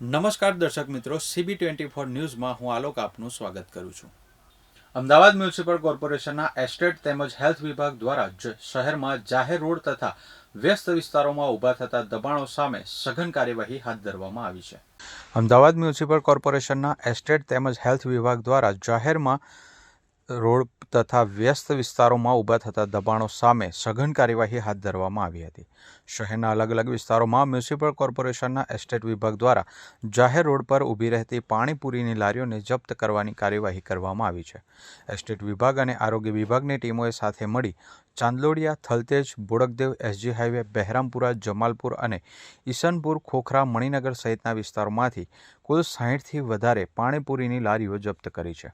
નમસ્કાર દર્શક મિત્રો સીબી ટ્વેન્ટી ફોર ન્યૂઝમાં હું આલોક આપનું સ્વાગત કરું છું. અમદાવાદ મ્યુનિસિપલ કોર્પોરેશનના એસ્ટેટ તેમજ હેલ્થ વિભાગ દ્વારા શહેરમાં જાહેર રોડ તથા વ્યસ્ત વિસ્તારોમાં ઊભા થતા દબાણો સામે સઘન કાર્યવાહી હાથ ધરવામાં આવી છે. અમદાવાદ મ્યુનિસિપલ કોર્પોરેશનના એસ્ટેટ તેમજ હેલ્થ વિભાગ દ્વારા જાહેરમાં રોડ તથા વ્યસ્ત વિસ્તારોમાં ઊભા થતા દબાણો સામે સઘન કાર્યવાહી હાથ ધરવામાં આવી હતી. શહેરના અલગ અલગ વિસ્તારોમાં મ્યુનિસિપલ કોર્પોરેશનના એસ્ટેટ વિભાગ દ્વારા જાહેર રોડ પર ઊભી રહેતી પાણીપુરીની લારીઓને જપ્ત કરવાની કાર્યવાહી કરવામાં આવી છે. એસ્ટેટ વિભાગ અને આરોગ્ય વિભાગની ટીમોએ સાથે મળી ચાંદલોડિયા, થલતેજ, બોડકદેવ, એસજી હાઈવે, બહેરામપુરા, જમાલપુર અને ઈસનપુર, ખોખરા, મણિનગર સહિતના વિસ્તારોમાંથી કુલ સાહીઠથી વધારે પાણીપુરીની લારીઓ જપ્ત કરી છે.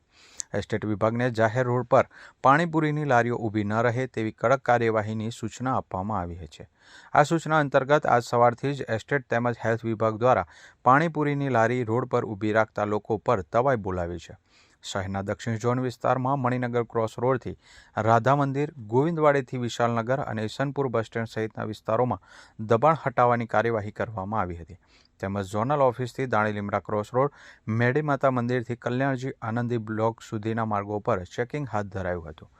એસ્ટેટ વિભાગને જાહેર રોડ પર પાણીપુરીની લારીઓ ઊભી ન રહે તેવી કડક કાર્યવાહીની સૂચના આપવામાં આવી છે. આ સૂચના અંતર્ગત આજ સવારથી જ એસ્ટેટ તેમજ હેલ્થ વિભાગ દ્વારા પાણીપુરીની લારી રોડ પર ઊભી રાખતા લોકો પર તવાઈ બોલાવી છે. શહેરના દક્ષિણ ઝોન વિસ્તારમાં મણિનગર ક્રોસ રોડથી રાધા મંદિર, ગોવિંદવાડીથી વિશાલનગર અને ઈસનપુર બસ સ્ટેન્ડ સહિતના વિસ્તારોમાં દબાણ હટાવવાની કાર્યવાહી કરવામાં આવી હતી. તેમજ ઝોનલ ઓફિસથી દાણીલીમડા ક્રોસ રોડ, મેડી માતા મંદિરથી કલ્યાણજી આનંદી બ્લોક સુધીના માર્ગો પર ચેકિંગ હાથ ધરાયું હતું.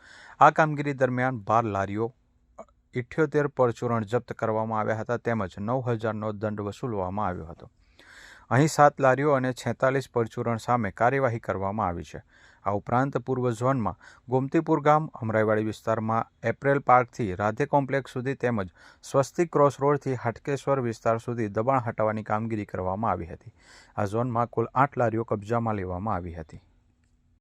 આ કામગીરી દરમિયાન બાર લારીઓ ઇઠ્યોતેર પરચુરણ જપ્ત કરવામાં આવ્યા હતા તેમજ નવ હજારનો દંડ વસૂલવામાં આવ્યો હતો. અહીં સાત લારીઓ અને છેતાલીસ પરચુરણ સામે કાર્યવાહી કરવામાં આવી છે. આ ઉપરાંત પૂર્વ ઝોનમાં ગોમતીપુર ગામ, અમરાઈવાડી વિસ્તારમાં એપ્રિલ પાર્કથી રાધે કોમ્પ્લેક્સ સુધી તેમજ સ્વસ્તિક ક્રોસ રોડથી હાટકેશ્વર વિસ્તાર સુધી દબાણ હટાવવાની કામગીરી કરવામાં આવી હતી. આ ઝોનમાં કુલ આઠ લારીઓ કબજામાં લેવામાં આવી હતી.